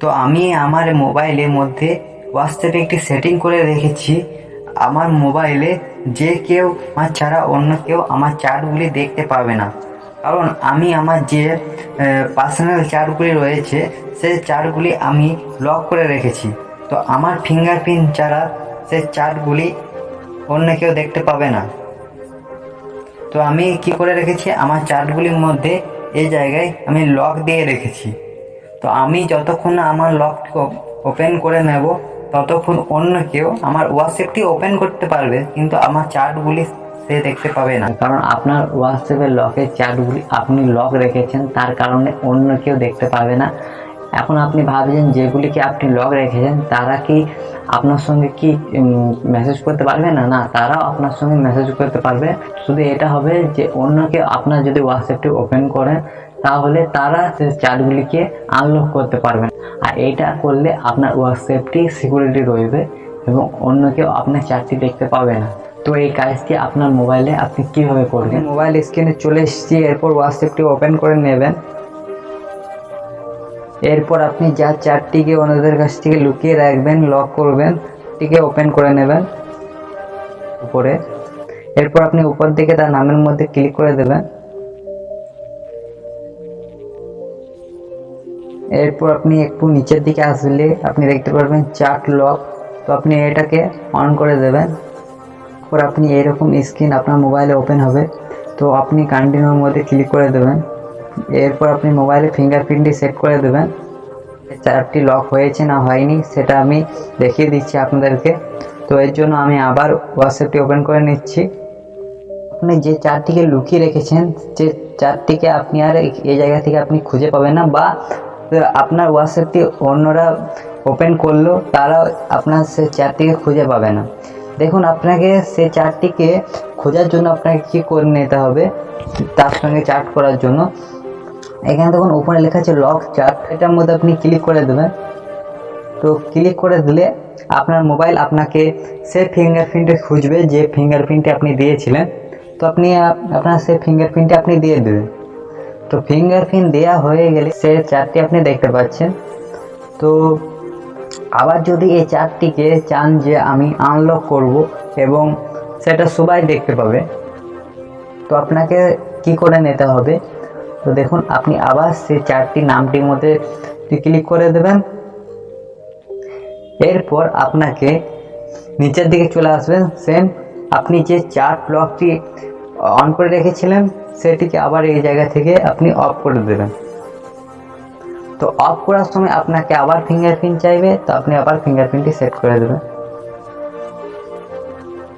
তো আমি আমার মোবাইলের মধ্যে হোয়াটসঅ্যাপে একটি সেটিং করে রেখেছি। আমার মোবাইলে যে কেউ আমার ছাড়া অন্য কেউ আমার চ্যাটগুলি দেখতে পাবে না। কারণ আমি আমার যে পার্সোনাল চ্যাটগুলি রয়েছে সেই চ্যাটগুলি আমি লক করে রেখেছি। তো আমার ফিঙ্গারপ্রিন্ট ছাড়া সেই চ্যাটগুলি অন্য কেউ দেখতে পাবে না। তো আমি কি করে রেখেছি? আমার চার্টগুলির মধ্যে এই জায়গায় আমি লক দিয়ে রেখেছি। তো আমি যতক্ষণ না আমার লকটি ওপেন করে নেব, ততক্ষণ অন্য কেউ আমার হোয়াটসঅ্যাপটি ওপেন করতে পারবে, কিন্তু আমার চার্টগুলি সে দেখতে পাবে না। কারণ আপনার হোয়াটসঅ্যাপের লকের চ্যাটগুলি আপনি লক রেখেছেন, তার কারণে অন্য কেউ দেখতে পাবে না। এখন আপনি ভাবছেন যেগুলিকে আপনি লক রেখেছেন, তারা কি আপনার সঙ্গে কি মেসেজ করতে পারবে না? না, তারাও আপনার সঙ্গে মেসেজ করতে পারবে। শুধু এটা হবে যে অন্য কেউ আপনার যদি হোয়াটসঅ্যাপটি ওপেন করেন তাহলে তারা সেই চ্যাটগুলিকে আনলক করতে পারবেন আর এটা করলে আপনার হোয়াটসঅ্যাপটি সিকিউরিটি রইবে এবং অন্য কেউ আপনার চ্যাটটি দেখতে পাবে না। তো এই কাজটি আপনার মোবাইলে আপনি কীভাবে করবেন? মোবাইল স্ক্রিনে চলে এসেছি, এরপর হোয়াটসঅ্যাপটি ওপেন করে নেবেন। এরপর আপনি যা চারটিকে ওনাদের কাছ থেকে লুকিয়ে রাখবেন লক করবেন, টিকে ওপেন করে নেবেন উপরে। এরপর আপনি উপর দিকে তার নামের মধ্যে ক্লিক করে দেবেন। এরপর আপনি একটু নিচের দিকে আসলে আপনি দেখতে পারবেন চার্ট লক। তো আপনি এটাকে অন করে দেবেন। তারপর আপনি এরকম স্ক্রিন আপনার মোবাইলে ওপেন হবে। তো আপনি কন্টিনিউর মধ্যে ক্লিক করে দেবেন। এরপর আপনি মোবাইলে ফিঙ্গারপ্রিন্টটি সেট করে দেবেন। চারটি লক হয়েছে না হয়নি, সেটা আমি দেখিয়ে দিচ্ছি আপনাদেরকে। তো এর জন্য আমি আবার হোয়াটসঅ্যাপটি ওপেন করে নিচ্ছি। আপনি যে চারটিকে লুকিয়ে রেখেছেন, যে চারটিকে আপনি আর এই জায়গা থেকে আপনি খুঁজে পাবেন না, বা আপনার হোয়াটসঅ্যাপটি অন্যরা ওপেন করল, তারা আপনার সে চারটিকে খুঁজে পাবে না। দেখুন, আপনাকে সে চারটিকে খোঁজার জন্য আপনাকে কী করে নিতে হবে, তার সঙ্গে চার্ট করার জন্য। এখানে দেখুন, উপরে লেখা আছে লক চার্ট এটার মধ্যে আপনি ক্লিক করে দেবেন। তো ক্লিক করে দিলে আপনার মোবাইল আপনাকে সে ফিঙ্গারপ্রিন্টে খুঁজবে, যে ফিঙ্গারপ্রিন্টে আপনি দিয়েছিলেন। তো আপনি আপনার সে ফিঙ্গারপ্রিন্টে আপনি দিয়ে দেবেন। তো ফিঙ্গারপ্রিন্ট দেওয়া হয়ে গেলে সে চারটি আপনি দেখতে পাচ্ছেন। তো আবার যদি এই চারটিকে চান যে আমি আনলক করব এবং সেটা সবাই দেখতে পাবে, তো আপনাকে কি করে নিতে হবে? তো দেখুন, আপনি আবার সেই চারটি নামটির মধ্যে ক্লিক করে দেবেন। এরপর আপনাকে নিচের দিকে চলে আসবেন। সেম আপনি যে চার ব্লকটি অন করে রেখেছিলেন, সেটিকে আবার এই জায়গা থেকে আপনি অফ করে দেবেন। তো অফ করার সময় আপনাকে আবার ফিঙ্গারপ্রিন্ট চাইবে, তো আপনি আবার ফিঙ্গারপ্রিন্টটি সেট করে দেবেন।